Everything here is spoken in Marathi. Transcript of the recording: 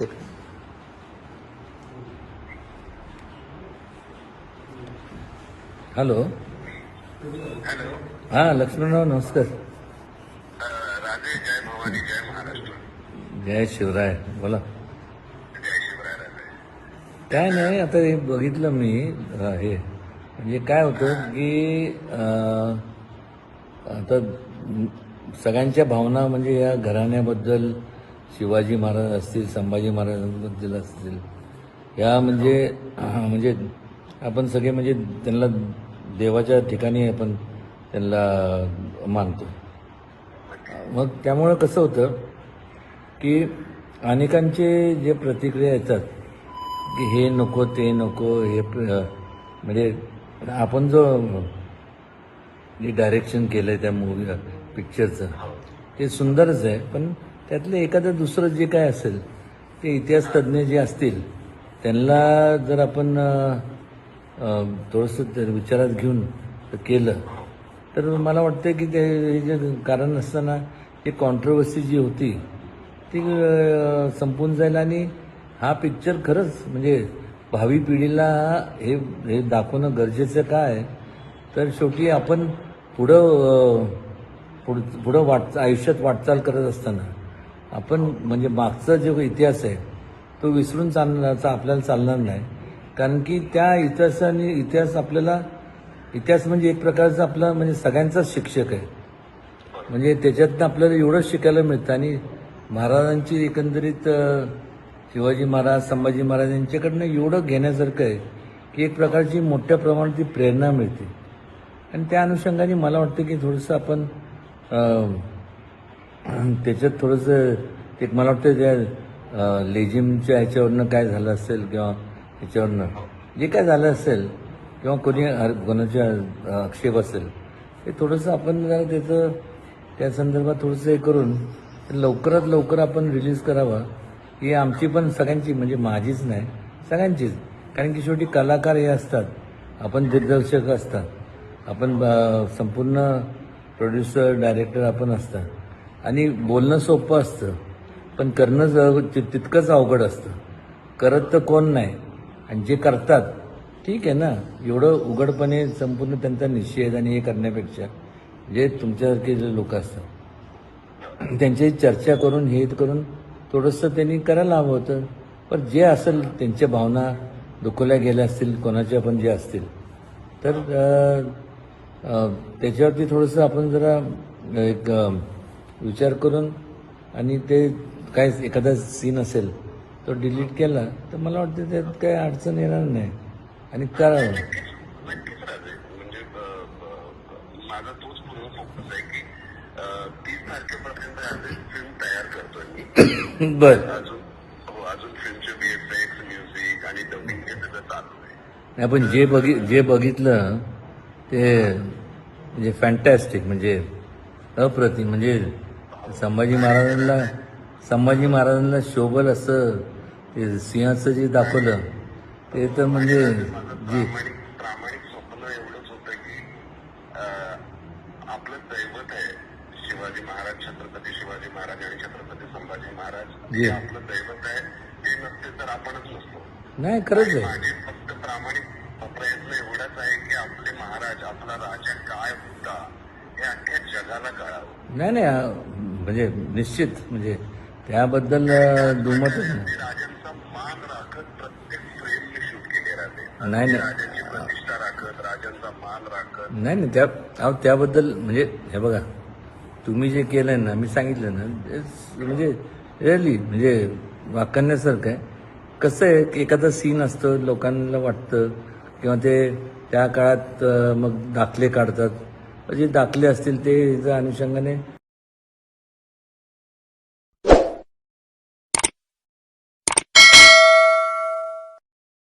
ठीक हॅलो हॅलो हां लक्ष्मणराव नमस्कार. राधे जय भवानी जय महाराष्ट्र. जय शिवराय बोला. जय शिवराय राधे. काय नाही आता हे बघितलं मी अं, हे. म्हणजे काय होतं की अं, आता सगळ्यांच्या भावना म्हणजे या घराण्याबद्दल शिवाजी महाराज असतील संभाजी महाराजांबद्दल असतील. या म्हणजे म्हणजे आपण सगळे म्हणजे त्यांना देवाच्या ठिकाणी आपण त्यांना मानतो. मग त्यामुळं कसं होतं की अनेकांचे जे प्रतिक्रिया येतात की हे नको ते नको हे म्हणजे आपण जो जे डायरेक्शन केलं आहे त्या मूवी पिक्चरचं ते सुंदरच आहे पण त्यातलं एखादं दुसरं जे काय असेल ते इतिहास तज्ज्ञ जे असतील त्यांना जर आपण थोडंसं विचारात घेऊन केलं तर मला वाटतं की ते हे जे कारण असताना जी कॉन्ट्रोवर्सी जी होती ती संपून जाईल आणि हा पिक्चर खरंच म्हणजे भावी पिढीला हे हे दाखवणं गरजेचं काय? आहे तर शेवटी आपण पुढं पुढ पुढं वाट आयुष्यात वाटचाल करत असताना आपण म्हणजे मागचा जो इतिहास आहे तो विसरून चालण्याचा आपल्याला चालणार नाही. कारण की त्या इतिहासाने इतिहास आपल्याला इतिहास म्हणजे एक प्रकारचा आपला म्हणजे सगळ्यांचाच शिक्षक आहे. म्हणजे त्याच्यातनं आपल्याला एवढंच शिकायला मिळतं. आणि महाराजांची एकंदरीत शिवाजी महाराज संभाजी महाराज यांच्याकडनं एवढं घेण्यासारखं आहे की एक प्रकारची मोठ्या प्रमाणात ती प्रेरणा मिळते. आणि त्या अनुषंगाने मला वाटतं की थोडंसं आपण त्याच्यात थोडंसं ते मला वाटतं त्या लेझिमच्या ह्याच्यावरनं काय झालं असेल किंवा ह्याच्यावरनं जे काय झालं असेल किंवा कोणी कोणाच्या आक्षेप असेल ते थोडंसं आपण जरा त्याचं त्या संदर्भात थोडंसं हे करून लवकरात लवकर आपण रिलीज करावा. ही आमची पण सगळ्यांची म्हणजे माझीच नाही सगळ्यांचीच. कारण की शेवटी कलाकार हे असतात आपण दिग्दर्शक असतात आपण संपूर्ण प्रोड्युसर डायरेक्टर आपण असतात. आणि बोलणं सोपं असतं. पण करणं ज- तितकंच अवघड असतं. करत तर कोण नाही. आणि जे करतात ठीक आहे ना. एवढं उघडपणे संपूर्ण त्यांचा निषेध आणि हे करण्यापेक्षा जे तुमच्यासारखे जे लोक असतात त्यांची चर्चा करून हे करून थोडंसं त्यांनी करायला हवं होतं. पण जे असेल त्यांच्या भावना दुखवल्या गेल्या असतील कोणाच्या पण जे असतील तर त्याच्यावरती थोडंसं आपण जरा एक विचार करून आणि ते काय एखादा सीन असेल तो डिलीट केला तर मला वाटतं त्यात काही अडचण येणार नाही. आणि करावं. माझा तोच पूर्ण फोकस आहे की अ, तीस तारखेपर्यंत अजून फिल्म तयार करतोय मी. बर. अजून हो अजून फिल्मचे बीएफएक्स म्युझिक आणि डबिंग हे सगळं चालू आहे. नाही पण जे बघि जे बघितलं ते म्हणजे फॅन्टॅस्टिक म्हणजे अप्रतिम म्हणजे संभाजी महाराजांना संभाजी महाराजांना शोभल असं ते सिंहाचं जे दाखवलं ते तर म्हणजे जी प्रामाणिक स्वप्न एवढंच होतं की आपलं दैवत आहे शिवाजी महाराज छत्रपती शिवाजी महाराज आणि छत्रपती संभाजी महाराज. जी. आपलं दैवत आहे ते नसते तर आपणच नसतो. नाही खरंच आहे. माझे फक्त प्रामाणिक प्रयत्न एवढाच आहे की आपले महाराज आपला राजा काय होता हे अख्ख्या जगाला कळावं. नाही नाही म्हणजे निश्चित म्हणजे त्याबद्दल अं, दुमतच नाही. नाही नाही. त्या अहो, त्याबद्दल म्हणजे हे बघा तुम्ही जे केलंय ना मी सांगितलं ना म्हणजे रिअली म्हणजे वाकण्यासारखं आहे. कसं आहे की एखादा सीन असतं लोकांना वाटतं किंवा ते त्या काळात मग दाखले काढतात. जे दाखले असतील ते अनुषंगाने